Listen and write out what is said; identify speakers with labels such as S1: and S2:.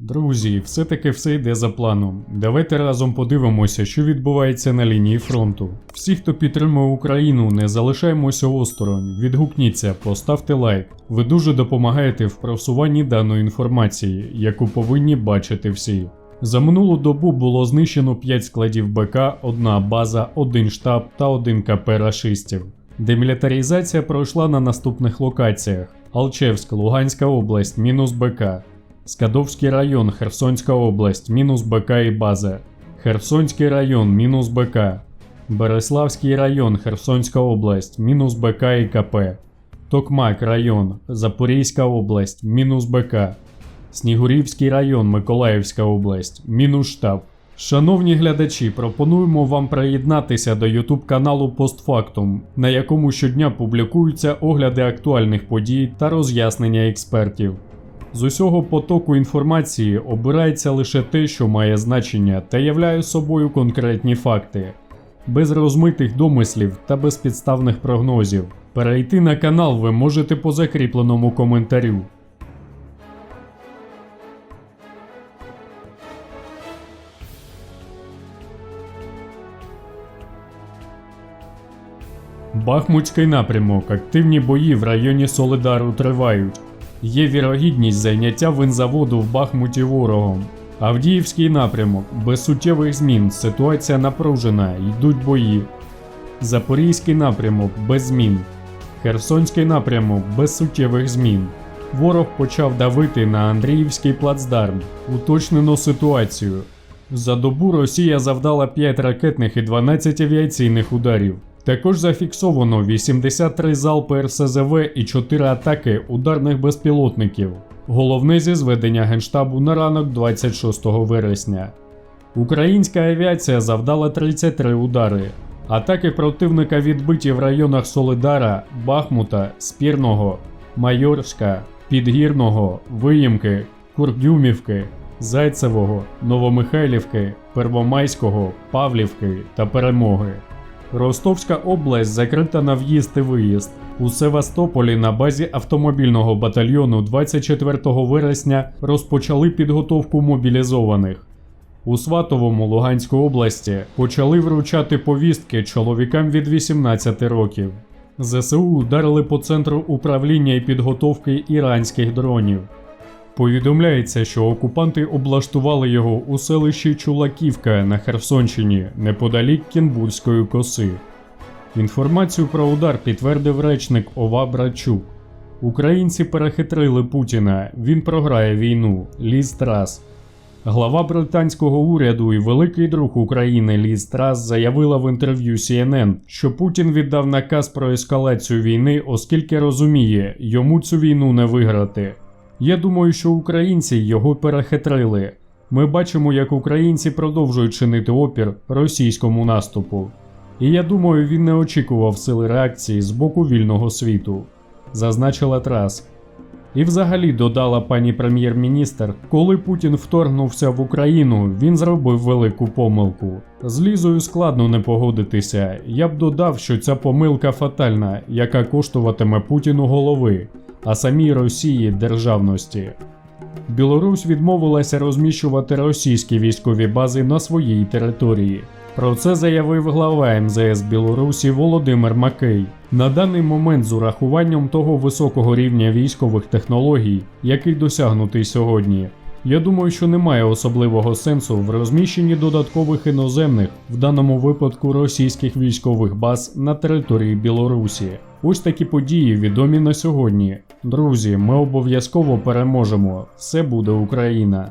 S1: Друзі, все-таки все йде за планом. Давайте разом подивимося, що відбувається на лінії фронту. Всі, хто підтримує Україну, не залишаємося осторонь. Відгукніться, поставте лайк. Ви дуже допомагаєте в просуванні даної інформації, яку повинні бачити всі. За минулу добу було знищено 5 складів БК, одна база, один штаб та один КП рашистів. Демілітаризація пройшла на наступних локаціях: Алчевськ, Луганська область, мінус БК, Скадовський район, Херсонська область, мінус БК і база, Херсонський район, мінус БК, Береславський район, Херсонська область, мінус БК і КП, Токмак район, Запорізька область, мінус БК, Снігурівський район, Миколаївська область, мінус штаб. Шановні глядачі, пропонуємо вам приєднатися до YouTube каналу Постфактум, на якому щодня публікуються огляди актуальних подій та роз'яснення експертів. З усього потоку інформації обирається лише те, що має значення та являє собою конкретні факти, без розмитих домислів та безпідставних прогнозів. Перейти на канал ви можете по закріпленому коментарю. Бахмутський напрямок. Активні бої в районі Солидару тривають. Є вірогідність зайняття винзаводу в Бахмуті ворогом. Авдіївський напрямок без суттєвих змін. Ситуація напружена, йдуть бої. Запорізький напрямок без змін. Херсонський напрямок без суттєвих змін. Ворог почав давити на Андріївський плацдарм. Уточнено ситуацію. За добу Росія завдала 5 ракетних і 12 авіаційних ударів. Також зафіксовано 83 залпи РСЗВ і 4 атаки ударних безпілотників. Головне зі зведення Генштабу на ранок 26 вересня. Українська авіація завдала 33 удари. Атаки противника відбиті в районах Солидара, Бахмута, Спірного, Майорська, Підгірного, Виїмки, Курдюмівки, Зайцевого, Новомихайлівки, Первомайського, Павлівки та Перемоги. Ростовська область закрита на в'їзд і виїзд. У Севастополі на базі автомобільного батальйону 24 вересня розпочали підготовку мобілізованих. У Сватовому Луганської області почали вручати повістки чоловікам від 18 років. ЗСУ ударили по центру управління і підготовки іранських дронів. Повідомляється, що окупанти облаштували його у селищі Чулаківка на Херсонщині неподалік Кінбурзької коси. Інформацію про удар підтвердив речник Ова Брачук. Українці перехитрили Путіна, він програє війну. Ліз Трас. Глава британського уряду і великий друг України Ліз Трас заявила в інтерв'ю CNN, що Путін віддав наказ про ескалацію війни, оскільки розуміє, йому цю війну не виграти. Я думаю, що українці його перехитрили. Ми бачимо, як українці продовжують чинити опір російському наступу. І я думаю, він не очікував сили реакції з боку вільного світу, зазначила Трас. І взагалі додала пані прем'єр-міністр, коли Путін вторгнувся в Україну, він зробив велику помилку. З Лізою складно не погодитися. Я б додав, що ця помилка фатальна, яка коштуватиме Путіну голови, а самій Росії державності. Білорусь відмовилася розміщувати російські військові бази на своїй території. Про це заявив глава МЗС Білорусі Володимир Макей. На даний момент, з урахуванням того високого рівня військових технологій, який досягнутий сьогодні, я думаю, що немає особливого сенсу в розміщенні додаткових іноземних, в даному випадку російських військових баз на території Білорусі. Ось такі події відомі на сьогодні. Друзі, ми обов'язково переможемо. Все буде Україна.